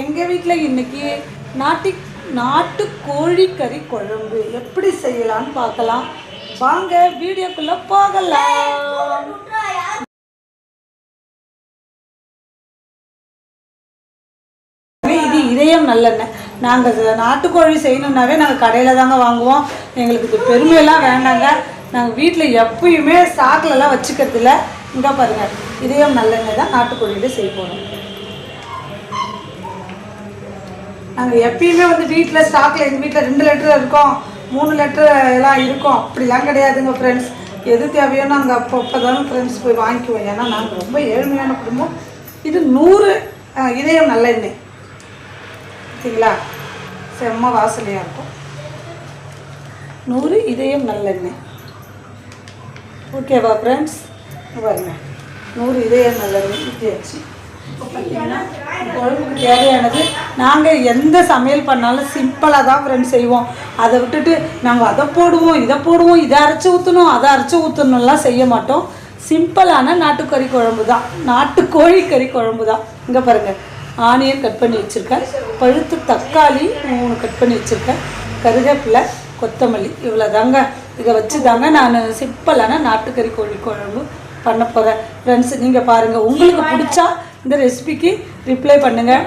எங்கள் வீட்டில் இன்னைக்கு நாட்டி நாட்டு கோழிக்கறி குழம்பு. எப்படி செய்யலாம்னு பார்க்கலாம். வாங்க வீடியோக்குள்ளே போகலாம். இது இதயம் நல்லெண்ணெய். நாங்கள் நாட்டுக்கோழி செய்யணுன்னாவே நாங்கள் கடையில் தாங்க வாங்குவோம். எங்களுக்கு இது பெருமையெல்லாம் வேண்டாங்க. நாங்கள் வீட்டில் எப்பயுமே சாக்கிலலாம் வச்சுக்கிறதில்ல. இங்கே பாருங்கள் இதயம் நல்லெண்ணெய் தான் நாட்டுக்கோழியில் செய்ய போகிறோம் நாங்கள் எப்பயுமே வந்து வீட்டில் ஸ்டாக்கில் எங்கள் வீட்டில் ரெண்டு லிட்டர் இருக்கும் மூணு லிட்டர் எல்லாம் இருக்கும். அப்படிலாம் கிடையாதுங்க ஃப்ரெண்ட்ஸ் எது தேவையோ நாங்கள் அப்போ அப்போ தானே ஃப்ரெண்ட்ஸ் போய் வாங்கிக்குவோம். ஏன்னா நாங்கள் ரொம்ப ஏழ்மையான குடும்பம். இது நூறு இதயம் நல்லெண்ணெய் சரிங்களா? செம்ம வாசனையாக இருக்கும். நூறு இதயம் நல்லெண்ணெய் ஓகேவா ஃப்ரெண்ட்ஸ் பாருங்க. நூறு இதயம் நல்லெண்ணெய் இப்போ பார்த்தீங்கன்னா குழம்புக்கு தேவையானது? நாங்கள் எந்த சமையல் பண்ணாலும் சிம்பிளாக தான் ஃப்ரெண்ட்ஸ் செய்வோம். அதை விட்டுட்டு நாங்கள் அதை போடுவோம் இதை போடுவோம் இதை அரைச்சி ஊற்றணும் அதை அரைச்சி ஊற்றணும்லாம் செய்ய மாட்டோம். சிம்பிளான நாட்டுக்கறி குழம்பு தான். நாட்டுக்கோழி கறி குழம்பு தான். இங்கே பாருங்கள் ஆனியன் கட் பண்ணி வச்சுருக்கேன். பழுத்து தக்காளி மூணு கட் பண்ணி வச்சுருக்கேன். கருவேப்பிலை கொத்தமல்லி இவ்வளோ தாங்க இதை வச்சு தாங்க நான் சிம்பிளான நாட்டுக்கறி கோழி குழம்பு பண்ண போகிறேன் ஃப்ரெண்ட்ஸ் நீங்கள் பாருங்கள் உங்களுக்கு பிடிச்சா இந்த ரெசிபிக்கு ரிப்ளை பண்ணுங்கள்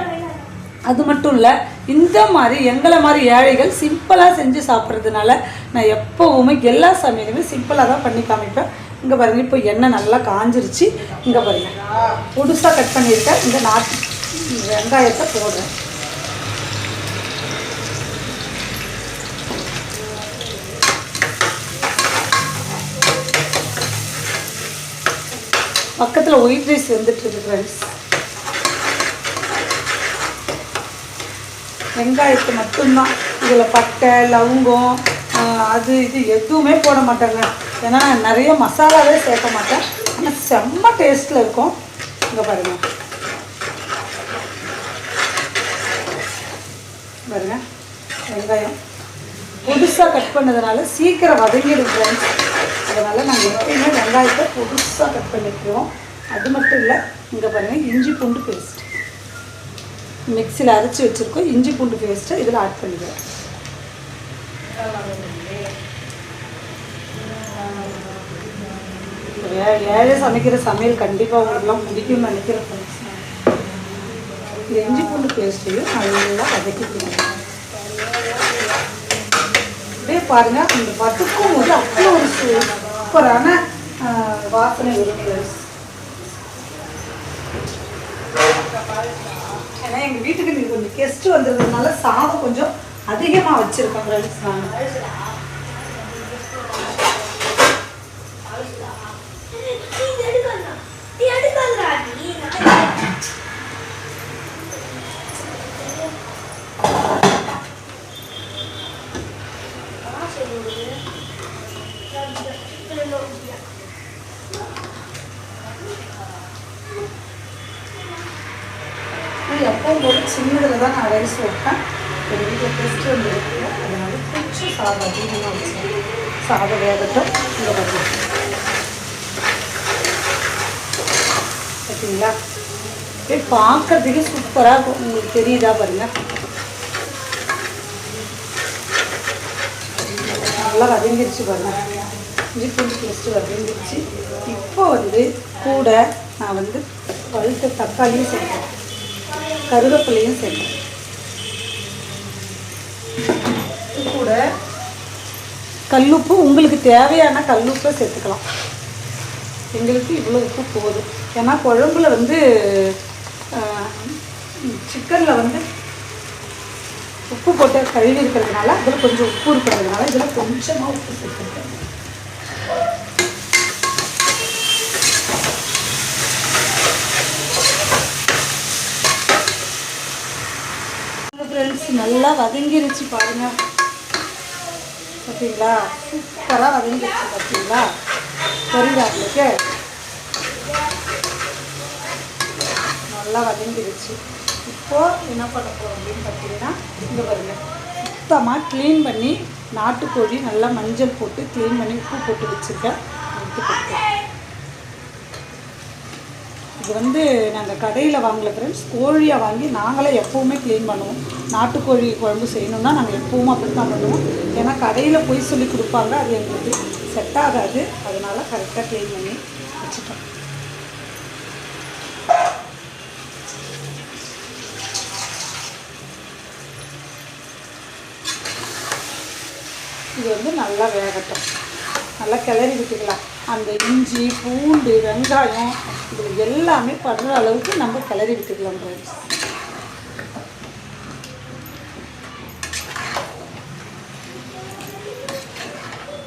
அது மட்டும் இல்லை இந்த மாதிரி எங்களை மாதிரி ஏழைகள் சிம்பிளாக செஞ்சு சாப்பிட்றதுனால நான் எப்போவுமே எல்லா சமையலுமே சிம்பிளாக தான் பண்ணி காமிப்பேன். இங்கே பாருங்கள் இப்போ எண்ணெய் நல்லா காஞ்சிருச்சு. இங்கே பாருங்கள் புதுசாக கட் பண்ணியிருக்கேன். இந்த நாட்டு வெங்காயத்தை போடுறேன். பக்கத்தில் ஒயிட் ரைஸ் வந்துட்டு இருக்கு ஃப்ரெண்ட்ஸ் வெங்காயத்தை மட்டும்தான். இதில் பட்டை லவங்கம் அது இது எதுவுமே போட மாட்டாங்க. ஏன்னா நான் நிறைய மசாலாவே சேர்க்க மாட்டேன். ஆனால் செம்ம டேஸ்ட்டில் இருக்கும். இங்கே பாருங்கள் பாருங்க. வெங்காயம். புதுசாக கட் பண்ணதுனால சீக்கிரம் வதங்கிடும் ஃப்ரெண்ட்ஸ் அதனால் நாங்கள் எப்பயுமே வெங்காயத்தை புதுசாக கட் பண்ணிக்கிறோம் அது மட்டும் இல்லை இங்கே பாருங்கள் இஞ்சி பூண்டு பேஸ்ட் மிக்சியில் அரைச்சி வச்சுருக்கோம். இஞ்சி பூண்டு பேஸ்ட்டை இதில் ஆட் பண்ணிக்கிறோம். ஏழை சமைக்கிற சமையல் கண்டிப்பாக உங்களுக்குலாம் பிடிக்கும்னு நினைக்கிறேன் இந்த இஞ்சி பூண்டு பேஸ்ட்டையும் நல்லா வதக்கிக்கணும். அப்படியே பாருங்கள் இந்த வதக்கும் போது அவ்வளோ ஒரு சூப்பரான ஆஹ், வாசனை வரும். ஏன்னா எங்கள் வீட்டுக்கு நீங்கள் கொஞ்சம் கெஸ்ட் வந்ததுனால சாதம் கொஞ்சம் அதிகமாக வச்சுருக்கோம் ஃப்ரெண்ட்ஸ் நான் எப்பவும் ஒரு சின்னதில் தான் நான் ரைஸ் வைப்பேன். எங்கள் வீட்டில் டெஸ்ட் வந்துருக்கு. அதனால் கொஞ்சம் சாதம் அதிகமாக வச்சேன் சாதம் வேகட்டும். இங்கே பார்த்து பார்த்தீங்களா அப்படியே பார்க்கறதுக்கு சூப்பராக இருக்கும். உங்களுக்கு தெரியுதா பாருங்க. நல்லா வதங்கிருச்சு பாருங்க. இஞ்சி பூண்டு பேஸ்ட்டு வதங்கிருச்சு. இப்போ வந்து கூட நான் வந்து பழுத்த தக்காளியும் சேர்ப்பேன் கருவேப்பிலையும் சேர்க்கணும் இது கூட கல்லுப்பு உங்களுக்கு தேவையான கல்லுப்பை சேர்த்துக்கலாம். எங்களுக்கு இவ்வளோ உப்பு போதும். ஏன்னா குழம்புல வந்து சிக்கனில் வந்து உப்பு போட்டு கழுவி இருக்கிறதுனால அதில் கொஞ்சம் உப்பு இருக்கிறதுனால இதில் கொஞ்சமாக உப்பு சேர்த்துருக்கேன் ஃப்ரெண்ட்ஸ் நல்லா வதங்கிருச்சு பாருங்க. பார்த்தீங்களா சூப்பராக வதங்கிருச்சு பார்த்தீங்களா தெரியுதா உங்களுக்கு? நல்லா வதங்கிருச்சு. இப்போ என்ன பண்ண போகிறோம் அப்படின்னு பார்த்தீங்கன்னா இங்கே பாருங்கள் சுத்தமாக க்ளீன் பண்ணி நாட்டுக்கோழி நல்லா மஞ்சள் போட்டு க்ளீன் பண்ணி உப்பு போட்டு வச்சுருக்கேன். எடுத்து இது வந்து நாங்கள் கடையில் வாங்கல ஃப்ரெண்ட்ஸ் கோழியாக வாங்கி நாங்களே எப்போவுமே க்ளீன் பண்ணுவோம். நாட்டுக்கோழி குழம்பு செய்யணும்னா நாங்கள் எப்பவும் அப்படி தான் பண்ணுவோம். ஏன்னா கடையில் போய் சொல்லி கொடுப்பாங்க. அது எங்களுக்கு செட் ஆகாது. அதனால் கரெக்டாக க்ளீன் பண்ணி வச்சுட்டோம். இது வந்து நல்லா வேகட்டும். நல்லா கிளறி விட்டுக்கலாம். அந்த இஞ்சி பூண்டு வெங்காயம் இது எல்லாமே படுற அளவுக்கு நம்ம கிளறி விட்டுக்கலாம் ஃப்ரெண்ட்ஸ்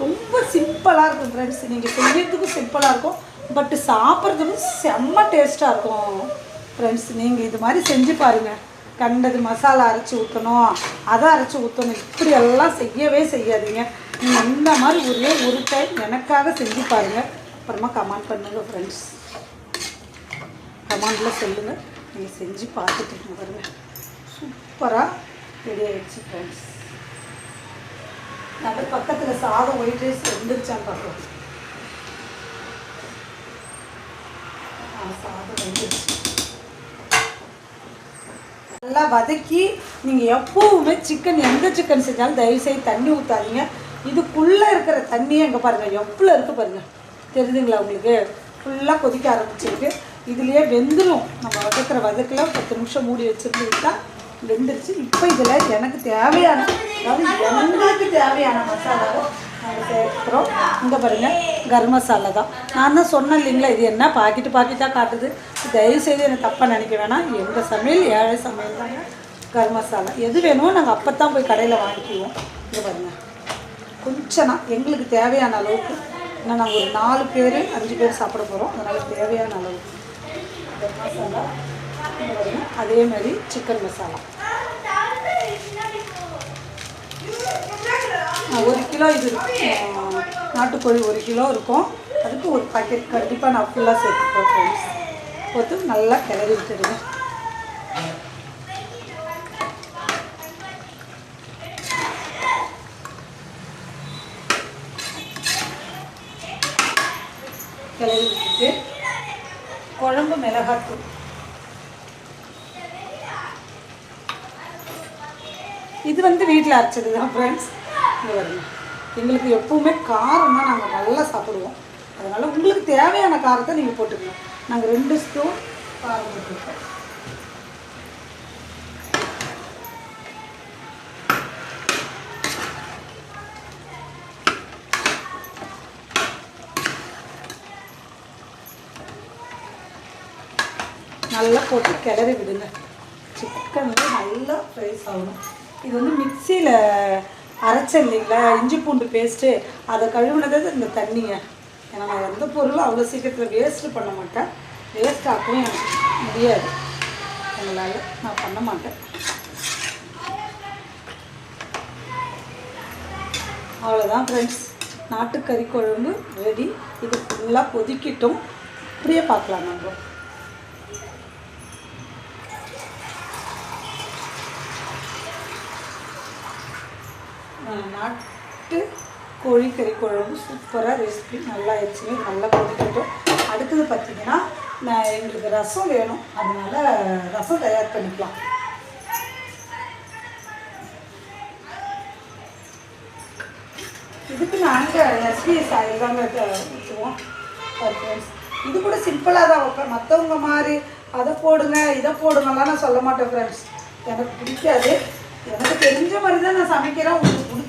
ரொம்ப சிம்பிளாக இருக்கும் ஃப்ரெண்ட்ஸ் நீங்கள் செய்யறதுக்கும் சிம்பிளாக இருக்கும் பட்டு சாப்பிட்றதுக்கும் செம்ம டேஸ்ட்டாக இருக்கும் ஃப்ரெண்ட்ஸ் நீங்கள் இது மாதிரி செஞ்சு பாருங்கள் கண்டது மசாலா அரைச்சி ஊற்றணும் அதை அரைச்சி ஊற்றணும் இப்படி எல்லாம் செய்யவே செய்யாதீங்க. நீங்கள் இந்த மாதிரி ஒரே ஒரு டைம் எனக்காக செஞ்சு பாருங்கள் அப்புறமா கமெண்ட் பண்ணுங்கள் ஃப்ரெண்ட்ஸ் கமெண்டில் சொல்லுங்கள் நீங்கள் செஞ்சு பார்த்துட்டு பாருங்கள் சூப்பராக ரெடி ஆயிடுச்சு ஃப்ரெண்ட்ஸ் நல்ல பக்கத்தில் சாதம் ஒயிட் ரைஸ் வந்துருச்சான்னு பார்க்கலாம். சாதம் வெந்துருச்சு. நல்லா வதக்கி நீங்கள் எப்போவுமே சிக்கன் எந்த சிக்கன் செஞ்சாலும் தயவுசெய்து தண்ணி ஊற்றாதீங்க இதுக்குள்ளே இருக்கிற தண்ணியே இங்கே பாருங்கள் எவ்வளோ இருக்குது பாருங்கள் தெரியுதுங்களா உங்களுக்கு? ஃபுல்லாக கொதிக்க ஆரம்பிச்சிருக்கு. இதுலேயே வெந்துடும் நம்ம வதக்கிற வதக்கில் பத்து நிமிஷம் மூடி வச்சுருந்துட்டா வெந்துருச்சு. இப்போ இதில் எனக்கு தேவையான அதாவது எங்களுக்கு தேவையான மசாலாவை நாங்கள் சேர்க்குறோம். இங்கே பாருங்கள் கரம் மசாலா தான். நான் தான் சொன்னேன் இல்லைங்களா இது என்ன பாக்கெட்டு பாக்கெட்டாக காட்டுது. தயவுசெய்து எனக்கு தப்பாக நினைக்க வேணாம். எங்கள் சமையல் ஏழை சமையல் தாங்க கரம் மசாலா. எது வேணுமோ நாங்கள் அப்போ தான் போய் கடையில் வாங்கிக்குவோம். இங்கே பாருங்கள் கொஞ்சனா எங்களுக்கு தேவையான அளவுக்கு ஏன்னா நாங்கள் ஒரு நாலு பேர் அஞ்சு பேர் சாப்பிட போகிறோம் அதனால் தேவையான அளவுக்கு மசாலா அதே மாதிரி சிக்கன் மசாலா. ஒரு கிலோ இது நாட்டுக்கோழி ஒரு கிலோ இருக்கும். அதுக்கு ஒரு பாக்கெட் கண்டிப்பாக நான் ஃபுல்லாக சேர்த்து ஃப்ரெண்ட்ஸ் போட்டு நல்லா கிளறி விட்டுடுவேன் கிளறி விட்டுட்டு குழம்பு மிளகாத்தூள். இது வந்து வீட்டில் அரைச்சது தான் ஃப்ரெண்ட்ஸ் எங்களுக்கு எப்பவுமே காரம் தான் நாங்கள் நல்லா சாப்பிடுவோம். அதனால் உங்களுக்கு தேவையான காரத்தை நீங்கள் போட்டுக்கணும் நாங்கள் ரெண்டு ஸ்பூன் காரம் போட்டுருக்கோம். நல்லா போட்டு கிளறி விடுங்க. சிக்கன் வந்து நல்லா ஃப்ரைஸ் ஆகணும். இது வந்து மிக்சியில் அரைச்ச இல்லைங்களா? இஞ்சி பூண்டு பேஸ்ட்டு அதை கழுவுனது இந்த தண்ணியை. ஏன்னா நான் எந்த பொருளும் அவ்வளோ சீக்கிரத்தில் வேஸ்ட்டு பண்ண மாட்டேன். வேஸ்ட் ஆக்கவும் எனக்கு முடியாது. எங்களால் நான் பண்ண மாட்டேன். அவ்வளோதான் ஃப்ரெண்ட்ஸ் நாட்டுக்கறி குழம்பு ரெடி இது ஃபுல்லாக கொதிக்கிட்டும். அப்படியே பார்க்கலாம் நம்ம. நாட்டு கோழிக்கறி குழம்பு சூப்பராக ரெசிபி நல்லா ஆயிடுச்சுங்க நல்லா கொதிக்கட்டும். அடுத்தது பார்த்திங்கன்னா நான் எங்களுக்கு ரசம் வேணும். அதனால ரசம் தயார் பண்ணிக்கலாம். இதுக்கு நாங்கள் எஸ்பிஎஸ் ஆயில் தாங்க ஊற்றுவோம். ஃப்ரெண்ட்ஸ் இது கூட சிம்பிளாக தான் வைப்பேன். மற்றவங்க மாதிரி அதை போடுங்க இதை போடுங்கலாம் நான் சொல்ல மாட்டேன் ஃப்ரெண்ட்ஸ் எனக்கு பிடிக்காது. எனக்கு தெரிஞ்ச மாதிரி தான் நான் சமைக்கிறேன்.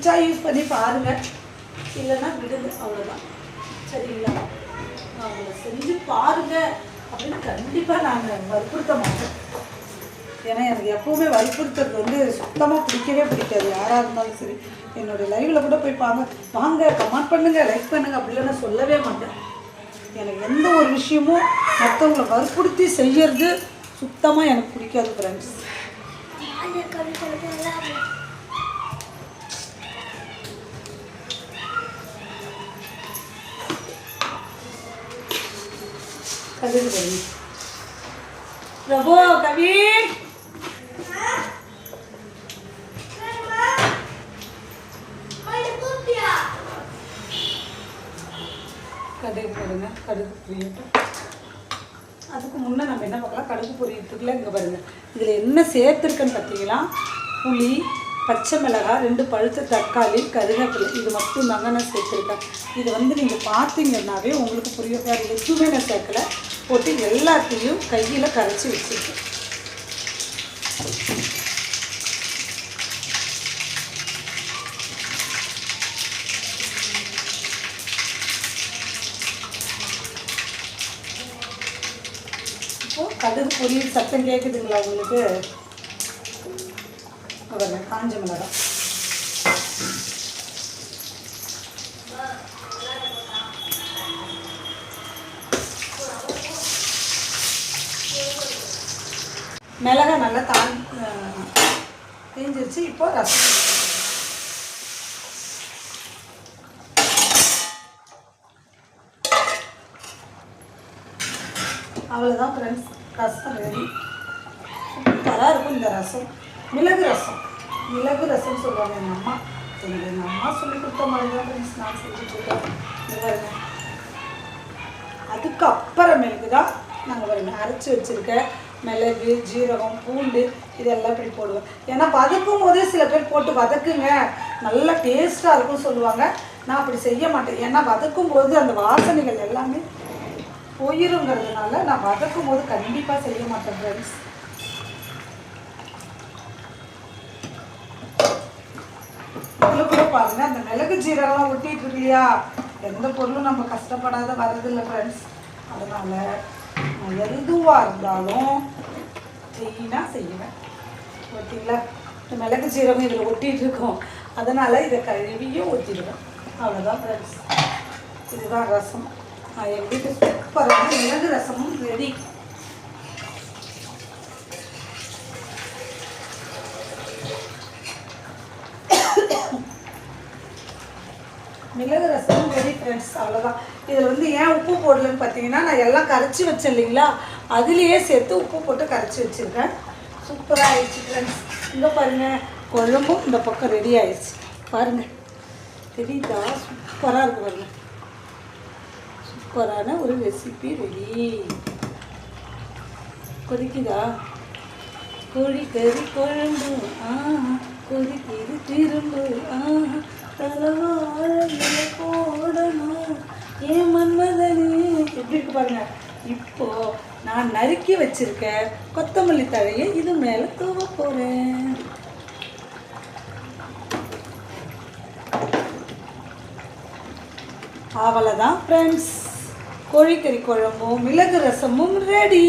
பிடிச்சா யூஸ் பண்ணி பாருங்கள் இல்லைன்னா விடுங்க அவ்வளோதான் சரிங்களா? அவங்கள செஞ்சு பாருங்கள் அப்படின்னு கண்டிப்பாக நாங்கள் வற்புறுத்த மாட்டோம். ஏன்னா எனக்கு எப்போவுமே வற்புறுத்துறது வந்து சுத்தமாக பிடிக்கவே பிடிக்காது. யாராக இருந்தாலும் சரி என்னோடய லைவில் கூட போய் பாங்க வாங்க கமெண்ட் பண்ணுங்கள் லைக் பண்ணுங்க அப்படிலாம் நான் சொல்லவே மாட்டேன். எனக்கு எந்த ஒரு விஷயமும் மற்றவங்களை வற்புறுத்தி செய்யறது சுத்தமாக எனக்கு பிடிக்காது ஃப்ரெண்ட்ஸ் கவிதை பாருங்க பிரபு கவின் கடுகு பாருங்க கடுகு பொரியட்டும். அதுக்கு முன்னே நம்ம என்ன பார்க்கலாம்? கடுகு பொரியத்துக்குள்ள இங்கே பாருங்கள் இதில் என்ன சேர்த்துருக்குன்னு பார்த்தீங்கன்னா புளி பச்சை மிளகாய் ரெண்டு பழுத்த தக்காளி கருவேப்பிலை இது மட்டும் தாங்க நான் சேர்த்துருக்கேன். இது வந்து நீங்கள் பார்த்தீங்கன்னாவே உங்களுக்கு புரியும். வேறு எதுவுமே நான் சேர்க்கல. போட்டு எல்லாத்தையும் கையில் கரைச்சி வச்சுருக்கேன். இப்போ கடுகு பொரியல் சத்தம் கேட்குதுங்களா உங்களுக்கு? இப்போ பாருங்க காஞ்ச மிளகாய் மிளகா நல்லா தான் தேஞ்சிருச்சு இப்போ ரசம். அவ்வளோதான் ஃப்ரெண்ட்ஸ் ரசம் ரெடி சூப்பராக இருக்கும் இந்த ரசம். மிளகு ரசம். மிளகு ரசம் சொல்லுவாங்க. எங்கள் அம்மா எனக்கு எங்கள் அம்மா சொல்லி கொடுத்த மாதிரி தான் ஃப்ரெண்ட்ஸ் நான் செஞ்சு கொடுத்தேன். அதுக்கப்புறமேலுக்கு தான் நாங்கள் பாருங்க அரைச்சி வச்சுருக்க மிளகு ஜீரகம் பூண்டு இதெல்லாம் இப்படி போடுவேன் ஏன்னா வதக்கும் போதே சில பேர் போட்டு வதக்குங்க. நல்லா டேஸ்ட்டாக இருக்கும்னு சொல்லுவாங்க. நான் அப்படி செய்ய மாட்டேன். ஏன்னா வதக்கும் போது அந்த வாசனைகள் எல்லாமே போயிருங்கிறதுனால நான் வதக்கும் போது கண்டிப்பாக செய்ய மாட்டேன் ஃப்ரெண்ட்ஸ் இதில் கூட பாருங்க அந்த மிளகு ஜீரகம்லாம் ஒட்டிட்டு இருக்கு இல்லையா எந்த பொருளும் நம்ம கஷ்டப்படாத வரதில்லை ஃப்ரெண்ட்ஸ் அதனால நான் எதுவாக இருந்தாலும் க்ளீனாக செய்வேன். ஓகேங்களா? இந்த மிளகு ஜீரகம் இதில் ஒட்டிகிட்டு இருக்கோம். அதனால் இதை கழுவியும் ஊற்றிடுவேன் அவ்வளோதான் ஃப்ரெண்ட்ஸ் இதுதான் ரசம். நான் எங்கள் வீட்டு மிளகு ரசமும் ரெடி மிளகு ரசம் ரெடி ஃப்ரெண்ட்ஸ் அவ்வளோதான் இதில் வந்து ஏன் உப்பு போடலன்னு பார்த்தீங்கன்னா நான் எல்லாம் கரைச்சி வச்சேன் இல்லைங்களா? அதுலேயே சேர்த்து உப்பு போட்டு கரைச்சி வச்சுருக்கேன். சூப்பராக ஆயிடுச்சு ஃப்ரெண்ட்ஸ் இங்கே பாருங்கள் குழம்பும் இந்த பக்கம் ரெடி ஆயிடுச்சு. பாருங்கள் தெரியுதா? சூப்பராக இருக்கு பாருங்கள் சூப்பரான ஒரு ரெசிபி ரெடி கொதிக்குதா? கோழி கறி குழம்பு. ஆ கொதிக்குது திரும்பு. ஆ தலைவாழ போடணும் ஏன் மன்மதனே எப்படி இருக்கு பாருங்க இப்போ நான் நறுக்கி வச்சிருக்க கொத்தமல்லி தழையை இது மேலே தூவ போகிறேன் அவ்வளோதான் ஃப்ரெண்ட்ஸ் கோழிக்கறி குழம்பும் மிளகு ரசமும் ரெடி